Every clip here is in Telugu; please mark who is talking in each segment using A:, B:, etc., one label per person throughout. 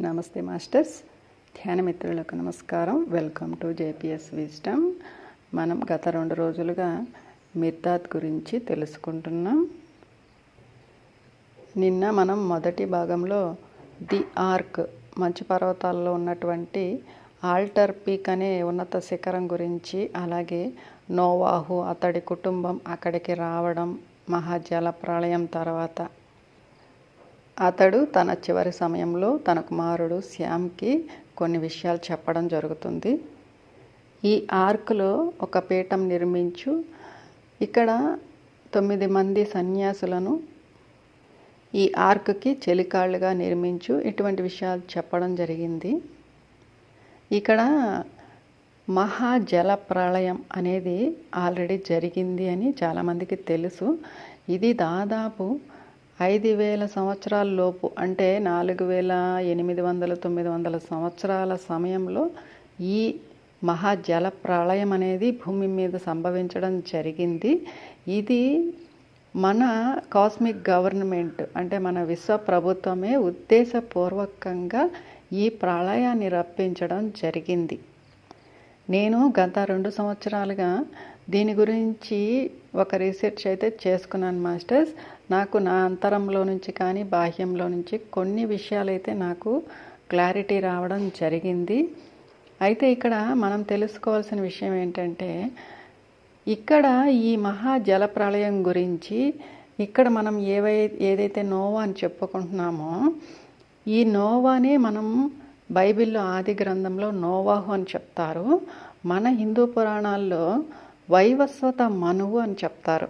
A: నమస్తే మాస్టర్స్. ధ్యాన మిత్రులకు నమస్కారం. Welcome to JPS wisdom. మనం గత రెండు రోజులుగా మిర్దాత్ గురించి తెలుసుకుంటున్నాం. నిన్న మనం మొదటి భాగంలో ది ఆర్క్ మంచు పర్వతాల్లో ఉన్నటువంటి ఆల్టర్ పీక్ అనే ఉన్నత శిఖరం గురించి అలాగే నోవాహు అతడి కుటుంబం అక్కడికి రావడం మహాజల ప్రళయం తర్వాత అతడు తన చివరి సమయంలో తన కుమారుడు శ్యామ్కి కొన్ని విషయాలు చెప్పడం జరుగుతుంది. ఈ ఆర్క్లో ఒక పీఠం నిర్మించు ఇక్కడ తొమ్మిది మంది సన్యాసులను ఈ ఆర్క్కి చెలికాళ్ళుగా నిర్మించు ఇటువంటి విషయాలు చెప్పడం జరిగింది. ఇక్కడ మహాజల ప్రళయం అనేది ఆల్రెడీ జరిగింది అని చాలామందికి తెలుసు. ఇది దాదాపు ఐదు వేల సంవత్సరాల లోపు అంటే నాలుగు వేల ఎనిమిది వందల తొమ్మిది వందల సంవత్సరాల సమయంలో ఈ మహాజల ప్రళయం అనేది భూమి మీద సంభవించడం జరిగింది. ఇది మన కాస్మిక్ గవర్నమెంట్ అంటే మన విశ్వ ప్రభుత్వమే ఉద్దేశపూర్వకంగా ఈ ప్రళయాన్ని రప్పించడం జరిగింది. నేను గత రెండు సంవత్సరాలుగా దీని గురించి ఒక రీసెర్చ్ అయితే చేసుకున్నాను మాస్టర్స్. నాకు నా అంతరంలో నుంచి కానీ బాహ్యంలో నుంచి కొన్ని విషయాలైతే నాకు క్లారిటీ రావడం జరిగింది. అయితే ఇక్కడ మనం తెలుసుకోవాల్సిన విషయం ఏంటంటే ఇక్కడ ఈ మహా జల ప్రళయం గురించి ఇక్కడ మనం ఏవై ఏదైతే నోవా అని చెప్పుకుంటున్నామో ఈ నోవానే మనం బైబిల్లో ఆది గ్రంథంలో నోవాహు అని చెప్తారు. మన హిందూ పురాణాల్లో వైవస్వత మనువు అని చెప్తారు.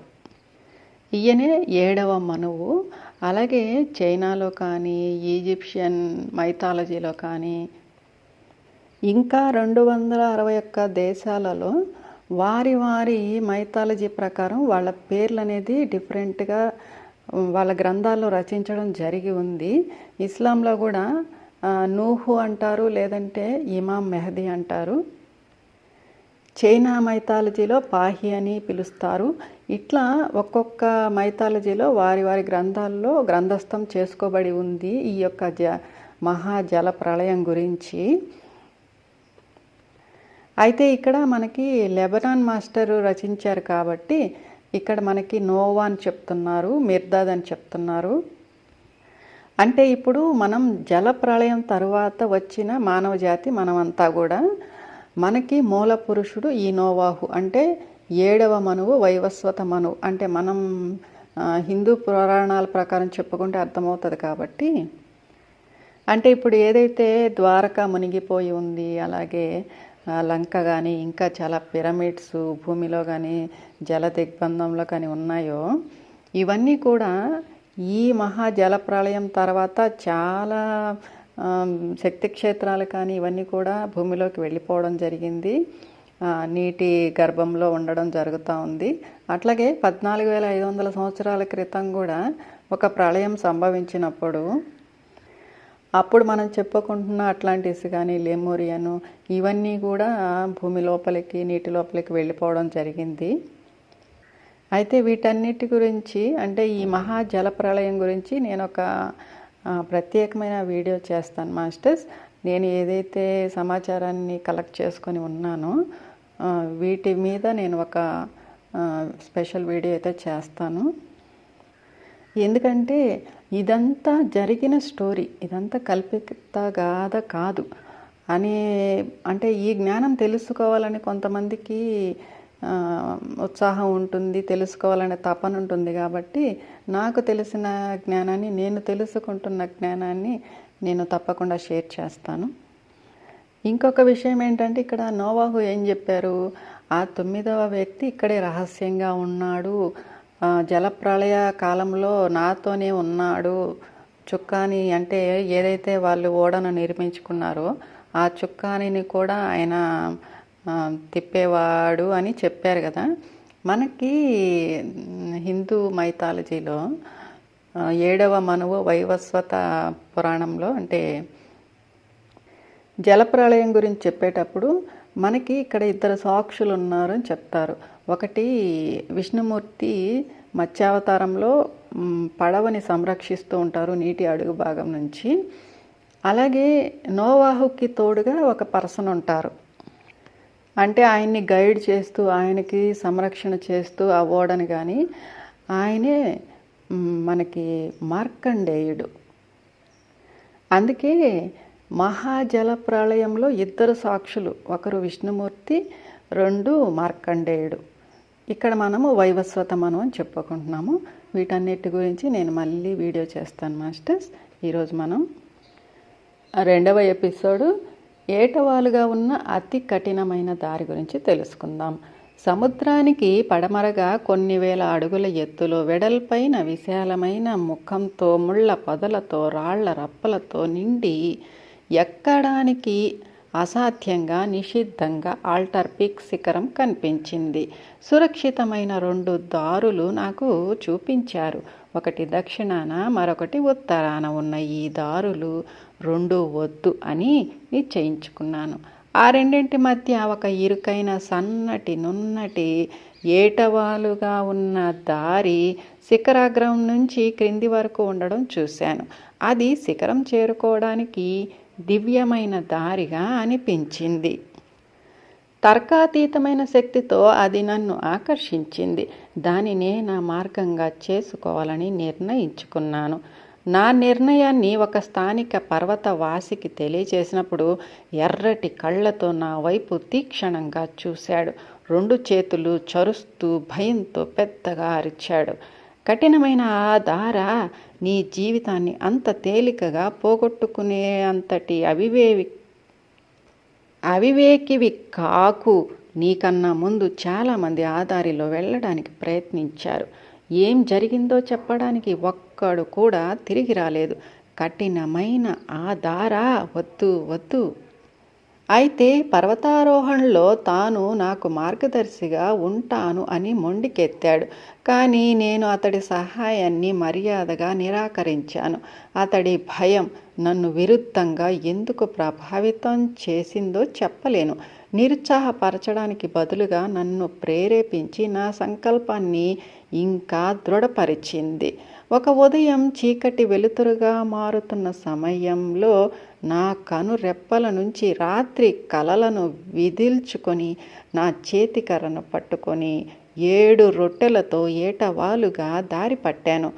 A: ఈయనే ఏడవ మనువు. అలాగే చైనాలో కానీ ఈజిప్షియన్ మైథాలజీలో కానీ ఇంకా రెండు వందల అరవై ఒక్క దేశాలలో వారి వారి మైథాలజీ ప్రకారం వాళ్ళ పేర్లు అనేది డిఫరెంట్గా వాళ్ళ గ్రంథాల్లో రచించడం జరిగి ఉంది. ఇస్లాంలో కూడా నూహు అంటారు లేదంటే ఇమాం మెహదీ అంటారు. చైనా మైథాలజీలో పాహి అని పిలుస్తారు. ఇట్లా ఒక్కొక్క మైథాలజీలో వారి వారి గ్రంథాల్లో గ్రంథస్థం చేసుకోబడి ఉంది ఈ యొక్క జ మహాజల ప్రళయం గురించి. అయితే ఇక్కడ మనకి లెబనాన్ మాస్టర్ రచించారు కాబట్టి ఇక్కడ మనకి నోవా అని చెప్తున్నారు మిర్దాద్ అని చెప్తున్నారు. అంటే ఇప్పుడు మనం జల ప్రళయం తరువాత వచ్చిన మానవ జాతి మనమంతా కూడా మనకి మూల పురుషుడు ఈ నోవాహు. అంటే ఏడవ మనువు వైవస్వత మనువు. అంటే మనం హిందూ పురాణాల ప్రకారం చెప్పుకుంటే అర్థమవుతుంది కాబట్టి. అంటే ఇప్పుడు ఏదైతే ద్వారక మునిగిపోయి ఉంది అలాగే లంక కానీ ఇంకా చాలా పిరమిడ్స్ భూమిలో కానీ జల దిగ్బంధంలో కానీ ఉన్నాయో ఇవన్నీ కూడా ఈ మహా జల ప్రళయం తర్వాత చాలా శక్తి క్షేత్రాలు కానీ ఇవన్నీ కూడా భూమిలోకి వెళ్ళిపోవడం జరిగింది. నీటి గర్భంలో ఉండడం జరుగుతూ ఉంది. అట్లాగే పద్నాలుగు వేల ఐదు వందల సంవత్సరాల క్రితం కూడా ఒక ప్రళయం సంభవించినప్పుడు అప్పుడు మనం చెప్పుకుంటున్న అట్లాంటిస్ కానీ లెమోరియను ఇవన్నీ కూడా భూమి లోపలికి నీటి లోపలికి వెళ్ళిపోవడం జరిగింది. అయితే వీటన్నిటి గురించి అంటే ఈ మహా జల ప్రళయం గురించి నేను ఒక ప్రత్యేకమైన వీడియో చేస్తాను మాస్టర్స్. నేను ఏదైతే సమాచారాన్ని కలెక్ట్ చేసుకొని ఉన్నానో వీటి మీద నేను ఒక స్పెషల్ వీడియో అయితే చేస్తాను. ఎందుకంటే ఇదంతా జరిగిన స్టోరీ ఇదంతా కల్పిత గాథ కాదు. అనే అంటే ఈ జ్ఞానం తెలుసుకోవాలని కొంతమందికి ఉత్సాహం ఉంటుంది తెలుసుకోవాలనే తపన ఉంటుంది కాబట్టి నాకు తెలిసిన జ్ఞానాన్ని నేను తెలుసుకుంటున్న జ్ఞానాన్ని నేను తప్పకుండా షేర్ చేస్తాను. ఇంకొక విషయం ఏంటంటే ఇక్కడ నోవాహు ఏం చెప్పారు? ఆ తొమ్మిదవ వ్యక్తి ఇక్కడే రహస్యంగా ఉన్నాడు. జలప్రళయ కాలంలో నాతోనే ఉన్నాడు. చుక్కాని అంటే ఏదైతే వాళ్ళు ఓడను నిర్మించుకున్నారో ఆ చుక్కానిని కూడా ఆయన తిప్పేవాడు అని చెప్పారు కదా. మనకి హిందూ మైథాలజీలో ఏడవ మనువు వైవస్వత పురాణంలో అంటే జలప్రళయం గురించి చెప్పేటప్పుడు మనకి ఇక్కడ ఇద్దరు సాక్షులు ఉన్నారని చెప్తారు. ఒకటి విష్ణుమూర్తి మత్స్యావతారంలో పడవని సంరక్షిస్తూ ఉంటారు నీటి అడుగు భాగం నుంచి. అలాగే నోవాహుకి తోడుగా ఒక పర్సన్ ఉంటారు. అంటే ఆయన్ని గైడ్ చేస్తూ ఆయనకి సంరక్షణ చేస్తూ ఆ ఓడని కానీ ఆయనే మనకి మార్కండేయుడు. అందుకే మహాజల ప్రళయంలో ఇద్దరు సాక్షులు ఒకరు విష్ణుమూర్తి రెండు మార్కండేయుడు. ఇక్కడ మనము వైవస్వతమను అని చెప్పుకుంటున్నాము. వీటన్నిటి గురించి నేను మళ్ళీ వీడియో చేస్తాను మాస్టర్స్. ఈరోజు మనం రెండవ ఎపిసోడు ఏటవాలుగా ఉన్న అతి కఠినమైన దారి గురించి తెలుసుకుందాం. సముద్రానికి పడమరగా కొన్ని వేల అడుగుల ఎత్తులో వెడల్పైన విశాలమైన ముఖంతో ముళ్ళ పొదలతో రాళ్ళ రప్పలతో నిండి ఎక్కడానికి అసాధ్యంగా నిషిద్ధంగా ఆల్టర్ పిక్ శిఖరం కనిపించింది. సురక్షితమైన రెండు దారులు నాకు చూపించారు. ఒకటి దక్షిణాన మరొకటి ఉత్తరాన ఉన్న ఈ దారులు రెండు వద్దు అని నిశ్చయించుకున్నాను. ఆ రెండింటి మధ్య ఒక ఇరుకైన సన్నటి నున్నటి ఏటవాలుగా ఉన్న దారి శిఖరాగ్రం నుంచి క్రింది వరకు ఉండడం చూశాను. అది శిఖరం చేరుకోవడానికి దివ్యమైన దారిగా అనిపించింది. తర్కాతీతమైన శక్తితో అది నన్ను ఆకర్షించింది. దానినే నా మార్గంగా చేసుకోవాలని నిర్ణయించుకున్నాను. నా నిర్ణయాన్ని ఒక స్థానిక పర్వతవాసికి తెలియజేసినప్పుడు ఎర్రటి కళ్ళతో నా వైపు తీక్షణంగా చూశాడు. రెండు చేతులు చరుస్తూ భయంతో పెద్దగా అరిచాడు. కఠినమైన ఆ దార నీ జీవితాన్ని అంత తేలికగా పోగొట్టుకునే అంతటి అవివేవి అవివేకివి కాకు. నీకన్నా ముందు చాలామంది ఆ దారిలో వెళ్ళడానికి ప్రయత్నించారు. ఏం జరిగిందో చెప్పడానికి ఒక్కడు కూడా తిరిగి రాలేదు. కఠినమైన ఆ దార వద్దు వద్దు. అయితే పర్వతారోహణలో తాను నాకు మార్గదర్శిగా ఉంటాను అని మొండికెత్తాడు. కానీ నేను అతడి సహాయాన్ని మర్యాదగా నిరాకరించాను. అతడి భయం నన్ను విరుద్ధంగా ఎందుకు ప్రభావితం చేసిందో చెప్పలేను. నిరుత్సాహపరచడానికి బదులుగా నన్ను ప్రేరేపించి నా సంకల్పాన్ని ఇంకా దృఢపరిచింది. ఒక ఉదయం చీకటి వెలుతురుగా మారుతున్న సమయంలో నా కను రెప్పల నుంచి రాత్రి కలలను విదిల్చుకొని నా చేతికర్రను పట్టుకొని ఏడు రొట్టెలతో ఏటవాలుగా దారి పట్టాను.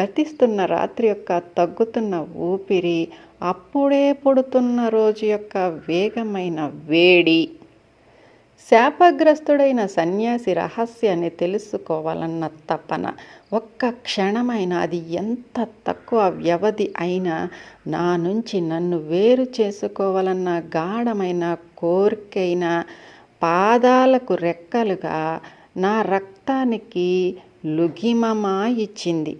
A: గతిస్తున్న రాత్రి యొక్క తగ్గుతున్న ఊపిరి అప్పుడే పుడుతున్న రోజు యొక్క వేగమైన వేడి. శాపగ్రస్తుడైన సన్యాసి రహస్యాన్ని తెలుసుకోవాలన్న తపన ఒక్క క్షణమైన అది ఎంత తక్కువ వ్యవధి అయినా నా నుంచి నన్ను వేరు చేసుకోవాలన్న గాఢమైన కోరికైన పాదాలకు రెక్కలుగా నా రక్తానికి లుగిమమా ఇచ్చింది.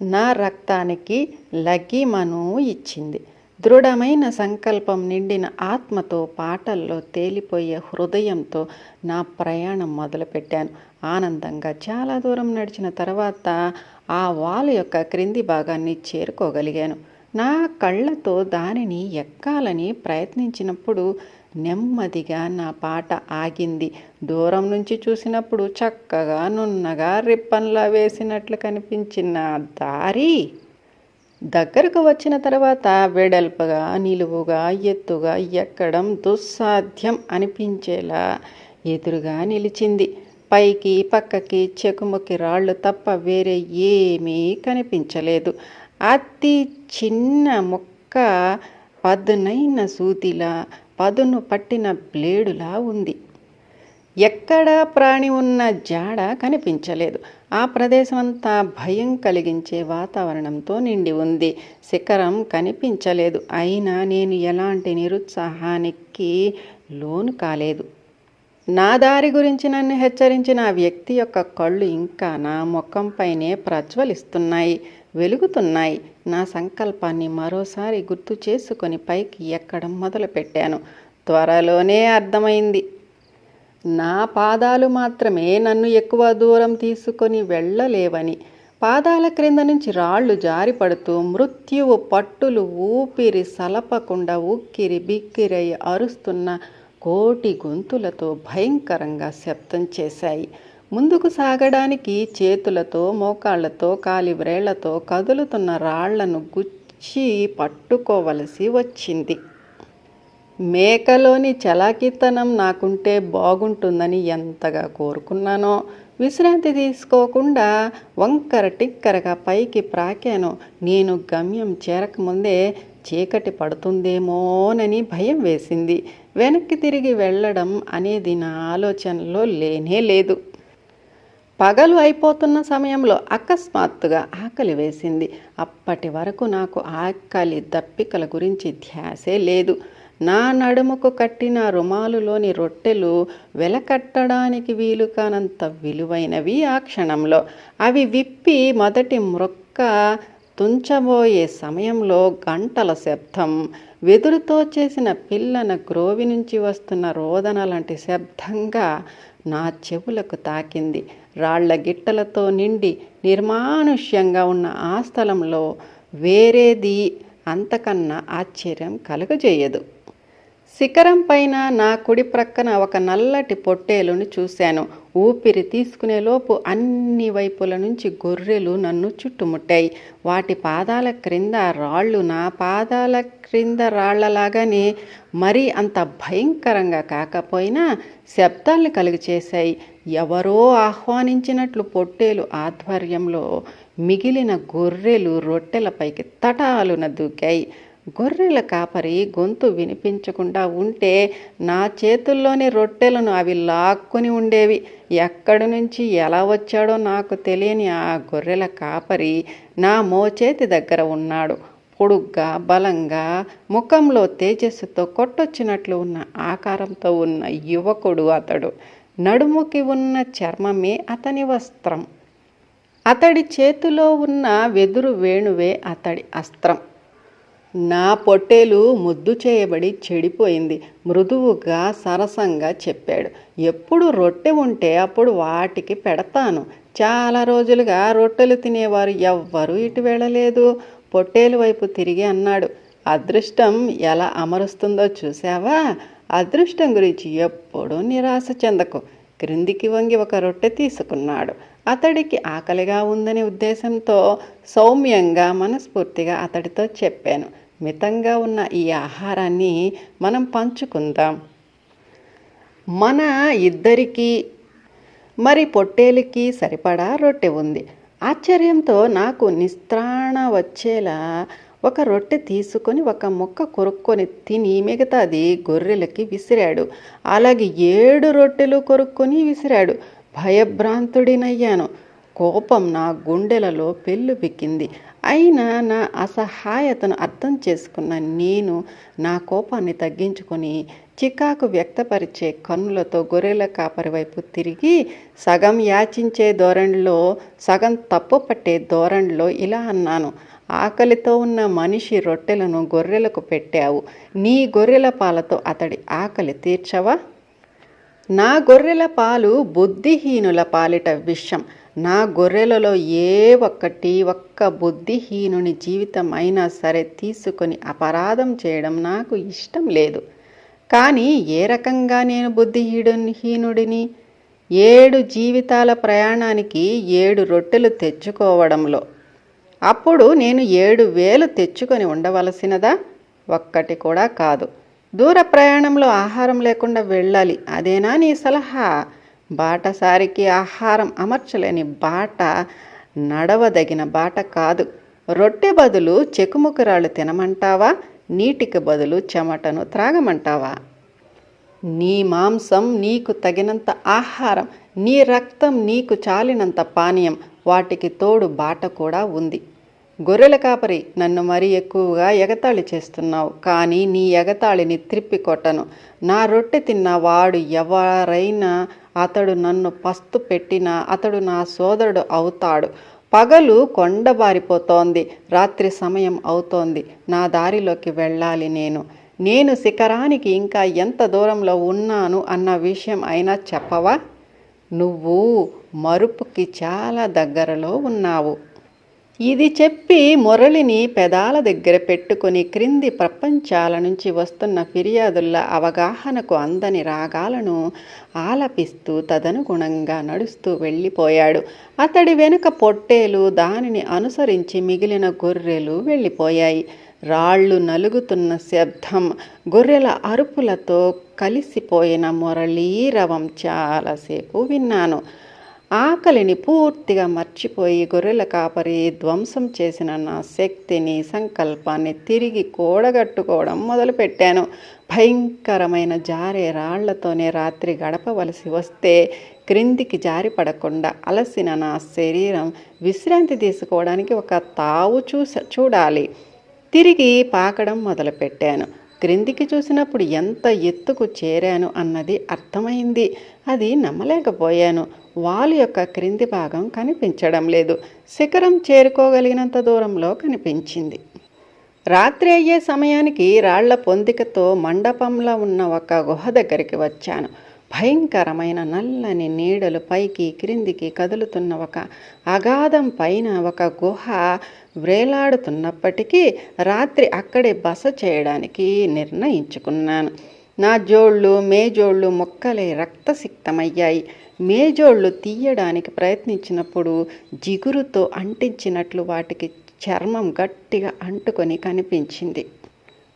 A: నా రక్తానికి లగిమను ఇచ్చింది. దృఢమైన సంకల్పం నిండిన ఆత్మతో పాటల్లో తేలిపోయే హృదయంతో నా ప్రయాణం మొదలుపెట్టాను. ఆనందంగా చాలా దూరం నడిచిన తర్వాత ఆ వాల్ యొక్క క్రింది భాగాన్ని చేరుకోగలిగాను. నా కళ్ళతో దానిని ఎక్కాలని ప్రయత్నించినప్పుడు నెమ్మదిగా నా పాట ఆగింది. దూరం నుంచి చూసినప్పుడు చక్కగా నున్నగా రిప్పన్లా వేసినట్లు కనిపించిన దారి. దగ్గరకు వచ్చిన తర్వాత వెడల్పుగా నిలువుగా ఎత్తుగా ఎక్కడం దుస్సాధ్యం అనిపించేలా ఎదురుగా నిలిచింది. పైకి పక్కకి చెకుముకి రాళ్ళు తప్ప వేరే ఏమీ కనిపించలేదు. అతి చిన్న ముక్క పదునైన సూదిలా పదును పట్టిన బ్లేడులా ఉంది. ఎక్కడా ప్రాణి ఉన్న జాడ కనిపించలేదు. ఆ ప్రదేశం అంతా భయం కలిగించే వాతావరణంతో నిండి ఉంది. శిఖరం కనిపించలేదు. అయినా నేను ఎలాంటి నిరుత్సాహానికి లోను కాలేదు. నా దారి గురించి నన్ను హెచ్చరించిన ఆ వ్యక్తి యొక్క కళ్ళు ఇంకా నా ముఖంపైనే ప్రజ్వలిస్తున్నాయి వెలుగుతున్నాయి. నా సంకల్పాన్ని మరోసారి గుర్తు చేసుకొని పైకి ఎక్కడం మొదలుపెట్టాను. త్వరలోనే అర్థమైంది. నా పాదాలు మాత్రమే నన్ను ఎక్కువ దూరం తీసుకొని వెళ్ళలేవని. పాదాల క్రింద నుంచి రాళ్ళు జారిపడుతూ మృత్యువు పట్టులు ఊపిరి సలపకుండా ఉక్కిరి బిక్కిరై అరుస్తున్న కోటి గొంతులతో భయంకరంగా శబ్దం చేశాయి. ముందుకు సాగడానికి చేతులతో మోకాళ్ళతో కాలివ్రేళ్ళతో కదులుతున్న రాళ్ళను గుచ్చి పట్టుకోవలసి వచ్చింది. మేకలోని చలాకితనం నాకుంటే బాగుంటుందని ఎంతగా కోరుకున్నానో విశ్రాంతి తీసుకోకుండా వంకర టిక్కరగా పైకి ప్రాకాను. నేను గమ్యం చేరకముందే చీకటి పడుతుందేమోనని భయం వేసింది. వెనక్కి తిరిగి వెళ్ళడం అనేది నా ఆలోచనలో లేనే లేదు. పగలు అయిపోతున్న సమయంలో అకస్మాత్తుగా ఆకలి వేసింది. అప్పటి వరకు నాకు ఆకలి దప్పికల గురించి ధ్యాసే లేదు. నా నడుముకు కట్టిన రుమాలులోని రొట్టెలు వెలకట్టడానికి వీలు కానంత విలువైనవి ఆ క్షణంలో. అవి విప్పి మొదటి మ్రొక్క తుంచబోయే సమయంలో గంటల శబ్దం వెదురుతో చేసిన పిల్లన గ్రోవి నుంచి వస్తున్న రోదన లాంటి శబ్దంగా నా చెవులకు తాకింది. రాళ్ళ గిట్టలతో నిండి నిర్మానుష్యంగా ఉన్న ఆ స్థలంలో వేరేది అంతకన్నా ఆశ్చర్యం కలుగజేయదు. శిఖరం పైన నా కుడి ప్రక్కన ఒక నల్లటి పొట్టేలుని చూశాను. ఊపిరి తీసుకునేలోపు అన్ని వైపుల నుంచి గొర్రెలు నన్ను చుట్టుముట్టాయి. వాటి పాదాల క్రింద రాళ్ళు నా పాదాల క్రింద రాళ్ళలాగానే మరీ అంత భయంకరంగా కాకపోయినా శబ్దాల్ని కలుగు చేశాయి ఎవరో ఆహ్వానించినట్లు పొట్టేలు ఆధ్వర్యంలో మిగిలిన గొర్రెలు రొట్టెలపైకి తటాలున దూకాయి. గొర్రెల కాపరి గొంతు వినిపించకుండా ఉంటే నా చేతుల్లోని రొట్టెలను అవి లాక్కుని ఉండేవి. ఎక్కడి నుంచి ఎలా వచ్చాడో నాకు తెలియని ఆ గొర్రెల కాపరి నా మోచేతి దగ్గర ఉన్నాడు. పొడుగ్గా బలంగా ముఖంలో తేజస్సుతో కొట్టొచ్చినట్లు ఉన్న ఆకారంతో ఉన్న యువకుడు అతడు. నడుముకి ఉన్న చర్మమే అతని వస్త్రం. అతడి చేతిలో ఉన్న వెదురు వేణువే అతడి అస్త్రం. నా పొట్టేలు ముద్దు చేయబడి చెడిపోయింది. మృదువుగా సరసంగా చెప్పాడు. ఎప్పుడు రొట్టె ఉంటే అప్పుడు వాటికి పెడతాను. చాలా రోజులుగా రొట్టెలు తినేవారు ఎవ్వరూ ఇటు వెళ్ళలేదు. పొట్టేలు వైపు తిరిగి అన్నాడు. అదృష్టం ఎలా అమరుస్తుందో చూసావా అదృష్టం గురించి ఎప్పుడూ నిరాశ చెందకు. క్రిందికి వంగి ఒక రొట్టె తీసుకున్నాడు. అతడికి ఆకలిగా ఉందనే ఉద్దేశంతో సౌమ్యంగా మనస్ఫూర్తిగా అతడితో చెప్పాను. మితంగా ఉన్న ఈ ఆహారాన్ని మనం పంచుకుందాం. మన ఇద్దరికీ మరి పొట్టేలికి సరిపడా రొట్టె ఉంది. ఆశ్చర్యంతో నాకు నిస్త్రాణ వచ్చేలా ఒక రొట్టె తీసుకొని ఒక ముక్క కొరుక్కొని తిని మిగతాది గొర్రెలకి విసిరాడు. అలాగే ఏడు రొట్టెలు కొరుక్కొని విసిరాడు. భయభ్రాంతుడినయ్యాను. కోపం నా గుండెలలో పెళ్ళు పిక్కింది అయినా నా అసహాయతను అర్థం చేసుకున్న నేను నా కోపాన్ని తగ్గించుకొని చికాకు వ్యక్తపరిచే కన్నులతో గొర్రెల కాపరి వైపు తిరిగి సగం యాచించే ధోరణిలో సగం తప్పు పట్టే ధోరణిలో ఇలా అన్నాను. ఆకలితో ఉన్న మనిషి రొట్టెలను గొర్రెలకు పెట్టావు. నీ గొర్రెల పాలతో అతడి ఆకలి తీర్చవా? నా గొర్రెల పాలు బుద్ధిహీనుల పాలిట విషం. నా గొర్రెలలో ఏ ఒక్కటి ఒక్క బుద్ధిహీనుని జీవితం అయినా సరే తీసుకొని అపరాధం చేయడం నాకు ఇష్టం లేదు. కానీ ఏ రకంగా నేను బుద్ధిహీనుని హీనుడిని ఏడు జీవితాల ప్రయాణానికి ఏడు రొట్టెలు తెచ్చుకోవడంలో. అప్పుడు నేను ఏడు వేలు తెచ్చుకొని ఉండవలసినదా? ఒక్కటి కూడా కాదు. దూర ప్రయాణంలో ఆహారం లేకుండా వెళ్ళాలి. అదేనా నీ సలహా? బాటసారికి ఆహారం అమర్చలేని బాట నడవదగిన బాట కాదు. రొట్టె బదులు చెకుముకురాళ్ళు తినమంటావా? నీటికి బదులు చెమటను త్రాగమంటావా? నీ మాంసం నీకు తగినంత ఆహారం నీ రక్తం నీకు చాలినంత పానీయం వాటికి తోడు బాట కూడా ఉంది. గొర్రెల కాపరి నన్ను మరీ ఎక్కువగా ఎగతాళి చేస్తున్నావు కానీ నీ ఎగతాళిని త్రిప్పి కొట్టను. నా రొట్టె తిన్న వాడు ఎవరైనా అతడు నన్ను పస్తు పెట్టినా అతడు నా సోదరుడు అవుతాడు. పగలు కొండబారిపోతోంది. రాత్రి సమయం అవుతోంది. నా దారిలోకి వెళ్ళాలి నేను. నేను శిఖరానికి ఇంకా ఎంత దూరంలో ఉన్నాను అన్న విషయం అయినా చెప్పవా? నువ్వు మరుపుకి చాలా దగ్గరలో ఉన్నావు. ఇది చెప్పి మురళిని పెదాల దగ్గర పెట్టుకొని క్రింది ప్రపంచాల నుంచి వస్తున్న ఫిర్యాదుల అవగాహనకు అందని రాగాలను ఆలపిస్తూ తదనుగుణంగా నడుస్తూ వెళ్ళిపోయాడు. అతడి వెనుక పొట్టేలు దానిని అనుసరించి మిగిలిన గొర్రెలు వెళ్ళిపోయాయి. రాళ్ళు నలుగుతున్న శబ్దం గొర్రెల అరుపులతో కలిసిపోయిన మురళీరవం చాలాసేపు విన్నాను. ఆకలిని పూర్తిగా మర్చిపోయి గొర్రెల కాపరి ధ్వంసం చేసిన నా శక్తిని సంకల్పాన్ని తిరిగి కూడగట్టుకోవడం మొదలుపెట్టాను. భయంకరమైన జారే రాళ్ళతోనే రాత్రి గడపవలసి వస్తే క్రిందికి జారి పడకుండా అలసిన నా శరీరం విశ్రాంతి తీసుకోవడానికి ఒక తావు చూస చూడాలి. తిరిగి పాకడం మొదలుపెట్టాను. క్రిందికి చూసినప్పుడు ఎంత ఎత్తుకు చేరాను అన్నది అర్థమైంది. అది నమ్మలేకపోయాను. వాలు యొక్క క్రింది భాగం కనిపించడం లేదు. శిఖరం చేరుకోగలిగినంత దూరంలో కనిపించింది. రాత్రి అయ్యే సమయానికి రాళ్ళ పొందికతో మండపంలో ఉన్న ఒక గుహ దగ్గరికి వచ్చాను. భయంకరమైన నల్లని నీడలు పైకి క్రిందికి కదులుతున్న ఒక అగాధం పైన ఒక గుహ వ్రేలాడుతున్నప్పటికీ రాత్రి అక్కడే బస చేయడానికి నిర్ణయించుకున్నాను. నా జోళ్ళు మేజోళ్ళు మొక్కలే రక్తసిక్తమయ్యాయి. మేజోళ్ళు తీయడానికి ప్రయత్నించినప్పుడు జిగురుతో అంటించినట్లు వాటికి చర్మం గట్టిగా అంటుకొని కనిపించింది.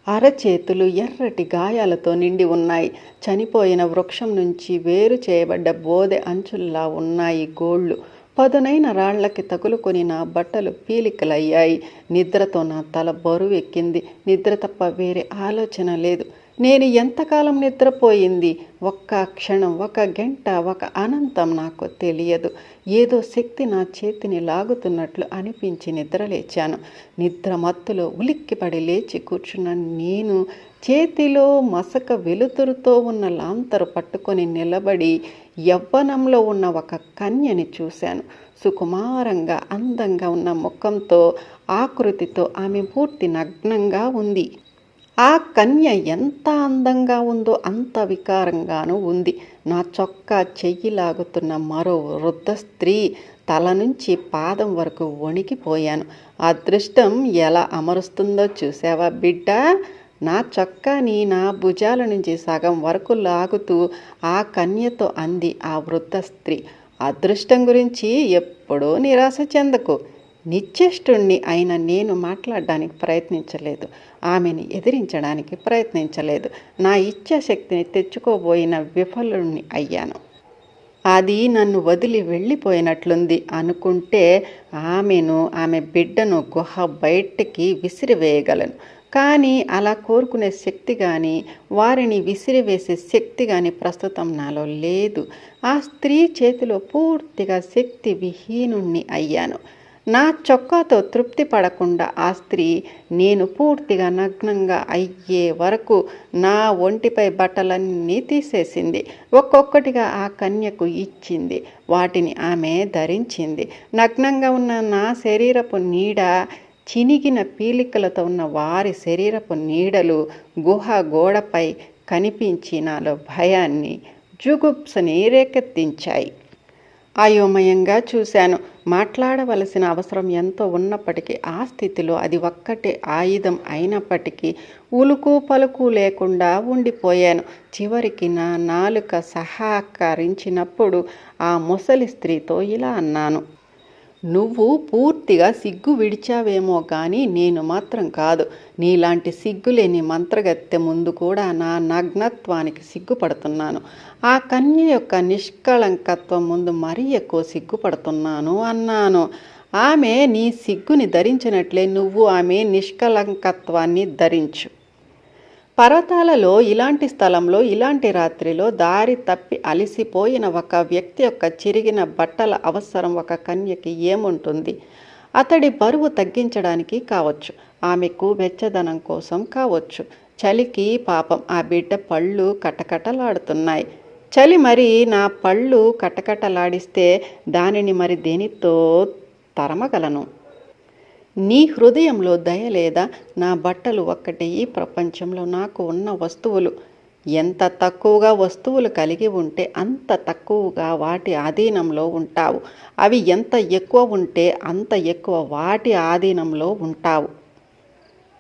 A: అరచేతులు ఎర్రటి గాయాలతో నిండి ఉన్నాయి. చనిపోయిన వృక్షం నుంచి వేరు చేయబడ్డ బోదె అంచుల్లా ఉన్నాయి గోళ్ళు. పదునైన రాళ్ళకి తగులుకొని నా బట్టలు పీలికలయ్యాయి. నిద్రతో నా తల బరువెక్కింది. నిద్ర తప్ప వేరే ఆలోచన లేదు. నేను ఎంతకాలం నిద్రపోయింది? ఒక్క క్షణం ఒక గంట ఒక అనంతం నాకు తెలియదు. ఏదో శక్తి నా చేతిని లాగుతున్నట్లు అనిపించి నిద్రలేచాను. నిద్ర మత్తులో ఉలిక్కిపడి లేచి కూర్చున్న నేను చేతిలో మసక వెలుతురుతో ఉన్న లాంతరు పట్టుకొని నిలబడి యవ్వనంలో ఉన్న ఒక కన్యని చూశాను. సుకుమారంగా అందంగా ఉన్న ముఖంతో ఆకృతితో ఆమె పూర్తి నగ్నంగా ఉంది. ఆ కన్య ఎంత అందంగా ఉందో అంత వికారంగానూ ఉంది. నా చొక్కా చెయ్యి లాగుతున్న మరో వృద్ధ స్త్రీ తల నుంచి పాదం వరకు వణికిపోయాను. అదృష్టం ఎలా అమరుస్తుందో చూసావా బిడ్డ? నా చొక్కాని నా భుజాల నుంచి సగం వరకు లాగుతూ ఆ కన్యతో అంది ఆ వృద్ధ స్త్రీ. అదృష్టం గురించి ఎప్పుడూ నిరాశ చెందకు. నిశ్చేష్టుణ్ణి అయిన నేను మాట్లాడడానికి ప్రయత్నించలేదు. ఆమెని ఎదిరించడానికి ప్రయత్నించలేదు. నా ఇచ్ఛాశక్తిని తెచ్చుకోబోయిన విఫలుణ్ణి అయ్యాను. అది నన్ను వదిలి వెళ్ళిపోయినట్లుంది అనుకుంటే ఆమెను ఆమె బిడ్డను గుహ బయటికి విసిరివేయగలను. కానీ అలా కోరుకునే శక్తి కానీ వారిని విసిరివేసే శక్తి కానీ ప్రస్తుతం నాలో లేదు. ఆ స్త్రీ చేతిలో పూర్తిగా శక్తి విహీనుణ్ణి అయ్యాను. నా చొక్కాతో తృప్తి పడకుండా ఆ స్త్రీ నేను పూర్తిగా నగ్నంగా అయ్యే వరకు నా ఒంటిపై బట్టలన్నీ తీసేసింది. ఒక్కొక్కటిగా ఆ కన్యకు ఇచ్చింది. వాటిని ఆమె ధరించింది. నగ్నంగా ఉన్న నా శరీరపు నీడ చినిగిన పీలికలతో ఉన్న వారి శరీరపు నీడలు గుహ గోడపై కనిపించి నాలో భయాన్ని జుగుప్సని రేకెత్తించాయి. అయోమయంగా చూశాను. మాట్లాడవలసిన అవసరం ఎంతో ఉన్నప్పటికీ ఆ స్థితిలో అది ఒక్కటే ఆయుధం అయినప్పటికీ ఉలుకు పలుకు లేకుండా ఉండిపోయాను. చివరికి నా నాలుక సహకరించినప్పుడు ఆ ముసలి స్త్రీతో ఇలా అన్నాను నువ్వు పూర్తి పూర్తిగా సిగ్గు విడిచావేమో కానీ నేను మాత్రం కాదు. నీలాంటి సిగ్గులేని మంత్రగత్తె ముందు కూడా నా నగ్నత్వానికి సిగ్గుపడుతున్నాను. ఆ కన్య యొక్క నిష్కళంకత్వం ముందు మరీ ఎక్కువ సిగ్గుపడుతున్నాను అన్నాను. ఆమె నీ సిగ్గుని ధరించినట్లే నువ్వు ఆమె నిష్కళంకత్వాన్ని ధరించు. పర్వతాలలో ఇలాంటి స్థలంలో ఇలాంటి రాత్రిలో దారి తప్పి అలిసిపోయిన ఒక వ్యక్తి యొక్క చిరిగిన బట్టల అవసరం ఒక కన్యకి ఏముంటుంది? అతడి బరువు తగ్గించడానికి కావచ్చు. ఆమెకు వెచ్చదనం కోసం కావచ్చు. చలికి పాపం ఆ బిడ్డ పళ్ళు కటకటలాడుతున్నాయి. చలి మరి నా పళ్ళు కటకటలాడిస్తే దానిని మరి దేనితో తరమగలను? నీ హృదయంలో దయ లేదా? నా బట్టలు ఒక్కటే ఈ ప్రపంచంలో నాకు ఉన్న వస్తువులు. ఎంత తక్కువగా వస్తువులు కలిగి ఉంటే అంత తక్కువగా వాటి ఆధీనంలో ఉంటావు. అవి ఎంత ఎక్కువ ఉంటే అంత ఎక్కువ వాటి ఆధీనంలో ఉంటావు.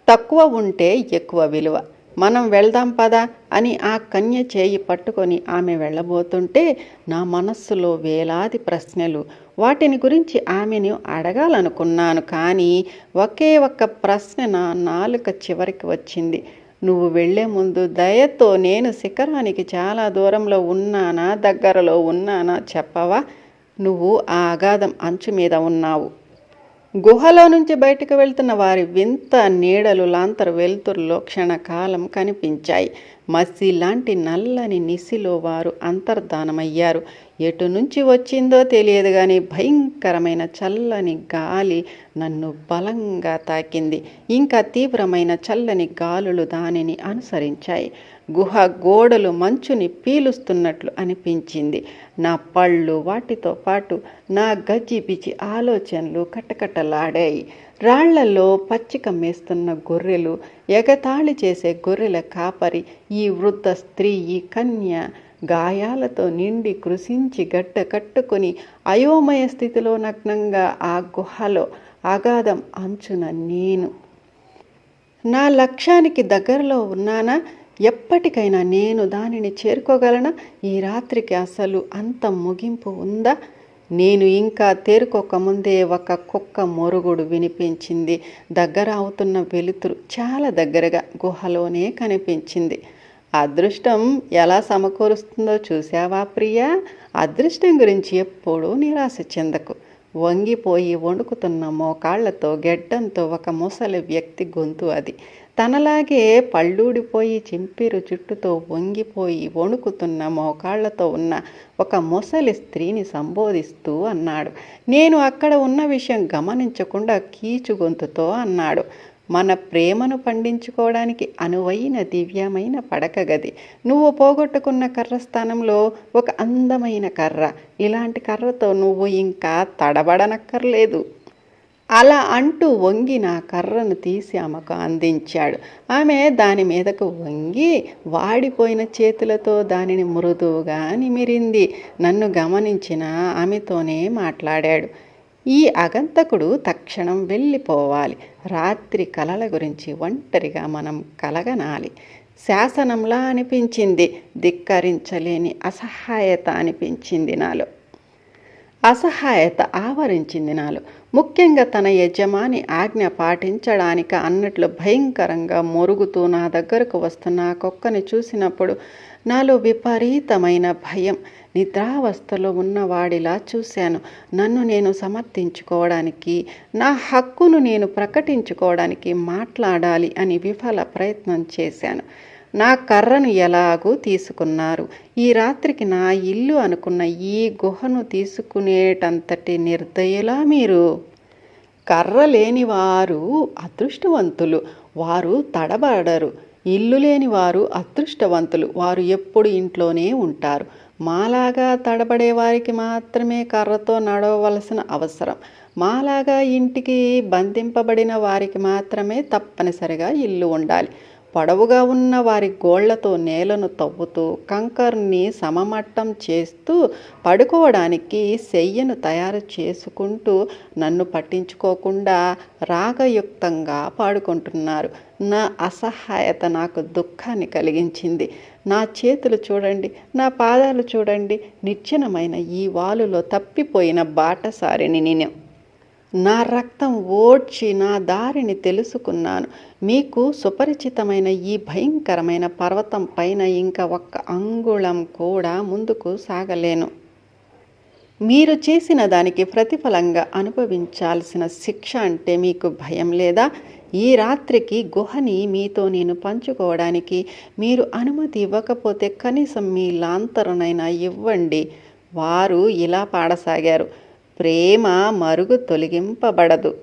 A: తక్కువ ఉంటే ఎక్కువ విలువ. మనం వెళ్దాం పదా అని ఆ కన్య చేయి పట్టుకొని ఆమె వెళ్ళబోతుంటే నా మనస్సులో వేలాది ప్రశ్నలు. వాటిని గురించి ఆమెను అడగాలనుకున్నాను కానీ ఒకే ఒక్క ప్రశ్న నా నాలుక చివరికి వచ్చింది. నువ్వు వెళ్ళే ముందు దయతో నేను శిఖరానికి చాలా దూరంలో ఉన్నానా దగ్గరలో ఉన్నానా చెప్పవా? నువ్వు ఆ అగాధం అంచు మీద ఉన్నావు. గుహలో నుంచి బయటకు వెళ్తున్న వారి వింత నీడలు లాంతరు వెలుతురులో క్షణకాలం కనిపించాయి. మసి లాంటి నల్లని నిసిలో వారు అంతర్ధానమయ్యారు. ఎటు నుంచి వచ్చిందో తెలియదు కానీ భయంకరమైన చల్లని గాలి నన్ను బలంగా తాకింది. ఇంకా తీవ్రమైన చల్లని గాలులు దానిని అనుసరించాయి. గుహ గోడలు మంచుని పీలుస్తున్నట్లు అనిపించింది. నా పళ్ళు వాటితో పాటు నా గజ్జిబిజి ఆలోచనలు కటకటలాడాయి. రాళ్ళలో పచ్చిక మేస్తున్న గొర్రెలు ఎగతాళి చేసే గొర్రెల కాపరి ఈ వృద్ధ స్త్రీ ఈ కన్య గాయాలతో నిండి కృషించి గడ్డ కట్టుకుని అయోమయ స్థితిలో నగ్నంగా ఆ గుహలో అగాధం అంచున నేను. నా లక్ష్యానికి దగ్గరలో ఉన్నానా? ఎప్పటికైనా నేను దానిని చేరుకోగలనా? ఈ రాత్రికి అసలు అంత ముగింపు ఉందా? నేను ఇంకా తేరుకోకముందే ఒక కుక్క మొరుగుడు వినిపించింది. దగ్గర అవుతున్న వెలుతురు చాలా దగ్గరగా గుహలోనే కనిపించింది. అదృష్టం ఎలా సమకూరుస్తుందో చూసావా ప్రియా? అదృష్టం గురించి ఎప్పుడూ నిరాశ చెందకు. వంగిపోయి వణుకుతున్న మోకాళ్ళతో గెడ్డంతో ఒక ముసలి వ్యక్తి గొంతు అది. తనలాగే పళ్ళూడిపోయి చింపిరు జుట్టుతో వంగిపోయి వణుకుతున్న మోకాళ్ళతో ఉన్న ఒక ముసలి స్త్రీని సంబోధిస్తూ అన్నాడు. నేను అక్కడ ఉన్న విషయం గమనించకుండా కీచు గొంతుతో అన్నాడు. మన ప్రేమను పండించుకోవడానికి అనువైన దివ్యమైన పడక గది. నువ్వు పోగొట్టుకున్న కర్ర స్థానంలో ఒక అందమైన కర్ర. ఇలాంటి కర్రతో నువ్వు ఇంకా తడబడనక్కర్లేదు. అలా అంటూ వంగి నా కర్రను తీసి ఆమెకు అందించాడు. ఆమె దాని మీదకు వంగి వాడిపోయిన చేతులతో దానిని మృదువుగా నిమిరింది నన్ను గమనించిన ఆమెతోనే మాట్లాడాడు. ఈ అగంతకుడు తక్షణం వెళ్ళిపోవాలి. రాత్రి కలల గురించి ఒంటరిగా మనం కలగనాలి. శాసనంలా అనిపించింది. ధిక్కరించలేని అసహాయత అనిపించింది నాలో. అసహాయత ఆవరించింది నాలో. ముఖ్యంగా తన యజమాని ఆజ్ఞ పాటించడానిక అన్నట్లు భయంకరంగా మొరుగుతూ నా దగ్గరకు వస్తున్న ఆ కుక్కని చూసినప్పుడు నాలో విపరీతమైన భయం. నిద్రావస్థలో ఉన్నవాడిలా చూశాను. నన్ను నేను సమర్థించుకోవడానికి నా హక్కును నేను ప్రకటించుకోవడానికి మాట్లాడాలి అని విఫల ప్రయత్నం చేశాను. నా కర్రను ఎలాగూ తీసుకున్నారు. ఈ రాత్రికి నా ఇల్లు అనుకున్న ఈ గుహను తీసుకునేటంతటి నిర్దయలా మీరు? కర్ర లేని వారు అదృష్టవంతులు. వారు తడబడరు. ఇల్లు లేని వారు అదృష్టవంతులు. వారు ఎప్పుడు ఇంట్లోనే ఉంటారు. మాలాగా తడబడే వారికి మాత్రమే కర్రతో నడవవలసిన అవసరం. మాలాగా ఇంటికి బంధింపబడిన వారికి మాత్రమే తప్పనిసరిగా ఇల్లు ఉండాలి. పొడవుగా ఉన్న వారి గోళ్ళతో నేలను తవ్వుతూ కంకర్ని సమమట్టం చేస్తూ పడుకోవడానికి శయ్యను తయారు చేసుకుంటూ నన్ను పట్టించుకోకుండా రాగయుక్తంగా పాడుకుంటున్నారు. నా అసహాయత నాకు దుఃఖాన్ని కలిగించింది. నా చేతులు చూడండి నా పాదాలు చూడండి నిచ్చెనమైన ఈ వాలులో తప్పిపోయిన బాటసారిని నేను. నా రక్తం ఓడ్చి నా దారిని తెలుసుకున్నాను. మీకు సుపరిచితమైన ఈ భయంకరమైన పర్వతం పైన ఇంకా ఒక్క అంగుళం కూడా ముందుకు సాగలేను. మీరు చేసిన దానికి ప్రతిఫలంగా అనుభవించాల్సిన శిక్ష అంటే మీకు భయం లేదా? ఈ రాత్రికి గుహని మీతో నేను పంచుకోవడానికి మీరు అనుమతి ఇవ్వకపోతే కనీసం మీ లాంతరునైనా ఇవ్వండి. వారు ఇలా పాడసాగారు. ప్రేమ మరుగు తొలగింపబడదు.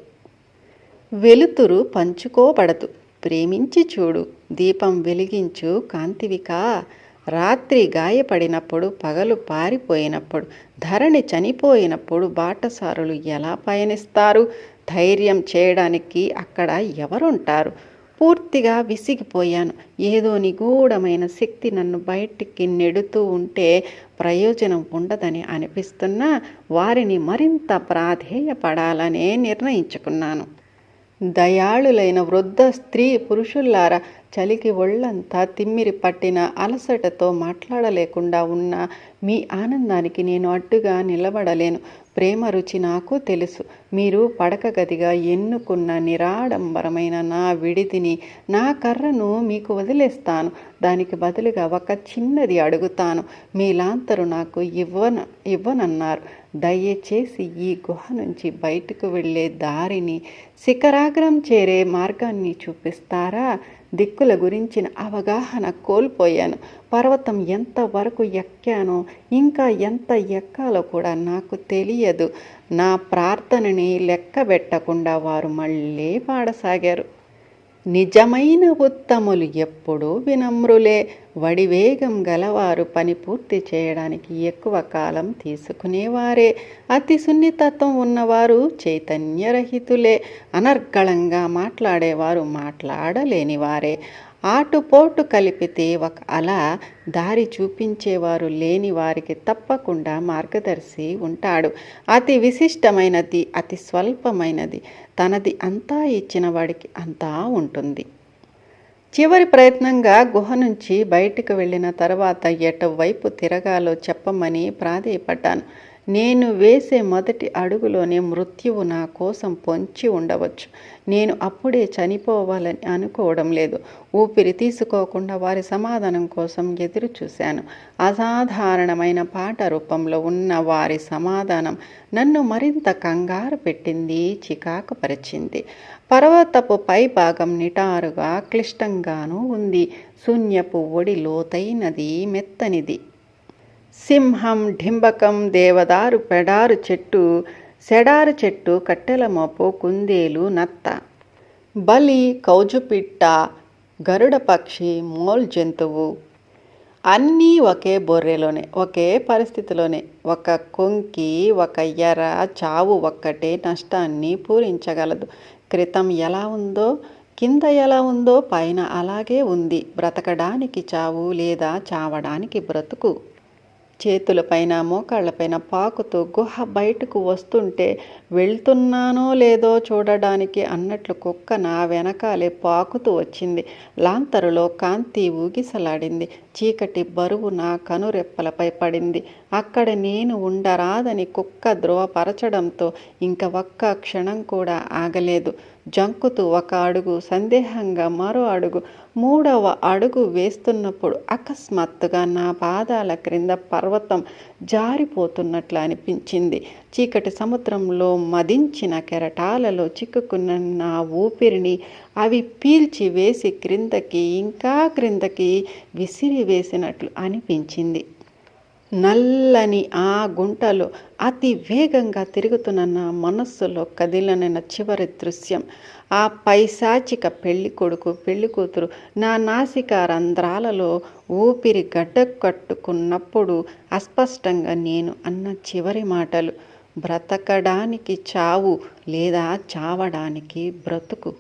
A: వెలుతురు పంచుకోబడదు. ప్రేమించి చూడు. దీపం వెలిగించు. కాంతివికా. రాత్రి గాయపడినప్పుడు పగలు పారిపోయినప్పుడు ధరణి చనిపోయినప్పుడు బాటసారులు ఎలా పయనిస్తారు? ధైర్యం చేయడానికి అక్కడ ఎవరుంటారు? పూర్తిగా విసిగిపోయాను. ఏదో నిగూఢమైన శక్తి నన్ను బయటికి నెడుతూ ఉంటే ప్రయోజనం ఉండదని అనిపిస్తున్న వారిని మరింత ప్రాధేయపడాలనే నిర్ణయించుకున్నాను. దయాళులైన వృద్ధ స్త్రీ పురుషుల్లారా చలికి ఒళ్ళంతా తిమ్మిరి పట్టిన అలసటతో మాట్లాడలేకుండా ఉన్న మీ ఆనందానికి నేను అడ్డుగా నిలబడలేను. ప్రేమ రుచి నాకు తెలుసు. మీరు పడక గదిగా ఎన్నుకున్న నిరాడంబరమైన నా విడిదిని నా కర్రను మీకు వదిలేస్తాను. దానికి బదులుగా ఒక చిన్నది అడుగుతాను. మీ లాంతరు నాకు ఇవ్వన ఇవ్వనన్నారు. దయచేసి ఈ గుహ నుంచి బయటకు వెళ్ళే దారిని శిఖరాగ్రం చేరే మార్గాన్ని చూపిస్తారా? దిక్కుల గురించిన అవగాహన కోల్పోయాను. పర్వతం ఎంతవరకు ఎక్కానో ఇంకా ఎంత ఎక్కాలో కూడా నాకు తెలియదు. నా ప్రార్థనని లెక్క పెట్టకుండా వారు మళ్ళీ పాడసాగారు. నిజమైన ఉత్తములు ఎప్పుడూ వినమ్రులే. వడివేగం గలవారు పని పూర్తి చేయడానికి ఎక్కువ కాలం తీసుకునేవారే. అతి సున్నితత్వం ఉన్నవారు చైతన్యరహితులే. అనర్గళంగా మాట్లాడేవారు మాట్లాడలేనివారే. ఆటుపోటు కలిపితే ఒక అలా దారి చూపించేవారు లేని వారికి తప్పకుండా మార్గదర్శి ఉంటాడు. అతి విశిష్టమైనది అతి స్వల్పమైనది. తనది అంతా ఇచ్చిన వాడికి అంతా ఉంటుంది. చివరి ప్రయత్నంగా గుహ నుంచి బయటకు వెళ్ళిన తర్వాత ఎటువైపు తిరగాలో చెప్పమని ప్రాధేయపడ్డాను. నేను వేసే మొదటి అడుగులోనే మృత్యువు నా కోసం పొంచి ఉండవచ్చు. నేను అప్పుడే చనిపోవాలని అనుకోవడం లేదు. ఊపిరి తీసుకోకుండా వారి సమాధానం కోసం ఎదురు చూశాను. అసాధారణమైన పాట రూపంలో ఉన్న వారి సమాధానం నన్ను మరింత కంగారు పెట్టింది చికాకు పరిచింది. పర్వతపు పై భాగం నిటారుగా క్లిష్టంగానూ ఉంది. శూన్యపు ఒడి లోతైనది మెత్తనిది. సింహం ఢింబకం దేవదారు పెడారు చెట్టు సెడారు చెట్టు కట్టెల మోపు కుందేలు నత్త. బలి కౌజుపిట్ట గరుడ పక్షి మోల్ జంతువు. అన్నీ ఒకే బొర్రెలోనే ఒకే పరిస్థితిలోనే. ఒక కొంకి ఒక ఎర చావు ఒక్కటే నష్టాన్ని పూరించగలదు. క్రితం ఎలా ఉందో కింద ఎలా ఉందో పైన అలాగే ఉంది. బ్రతకడానికి చావు లేదా చావడానికి బ్రతుకు. చేతులపైన మోకాళ్ళపైన పాకుతూ గుహ బయటకు వస్తుంటే వెళ్తున్నానో లేదో చూడడానికి అన్నట్లు కుక్క నా వెనకాలే పాకుతూ వచ్చింది. లాంతరులో కాంతి ఊగిసలాడింది. చీకటి బరువు నా కనురెప్పలపై పడింది. అక్కడ నేను ఉండరాదని కుక్క ధృవపరచడంతో ఇంక ఒక్క క్షణం కూడా ఆగలేదు. జంకుతూ ఒక అడుగు సందేహంగా మరో అడుగు మూడవ అడుగు వేస్తున్నప్పుడు అకస్మాత్తుగా నా పాదాల క్రింద పర్వతం జారిపోతున్నట్లు అనిపించింది. చీకటి సముద్రంలో మదించిన కెరటాలలో చిక్కుకున్న నా ఊపిరిని అవి పీల్చి వేసి క్రిందకి ఇంకా క్రిందకి విసిరి వేసినట్లు అనిపించింది. నల్లని ఆ గుంటలో అతి వేగంగా తిరుగుతున్న నా మనస్సులో కదిలనైన చివరి దృశ్యం. ఆ పైశాచిక పెళ్ళి కొడుకు పెళ్ళి కూతురు నా నాసిక రంధ్రాలలో ఊపిరి గడ్డ కట్టుకున్నప్పుడు అస్పష్టంగా నేను అన్న చివరి మాటలు. బ్రతకడానికి చావు లేదా చావడానికి బ్రతుకు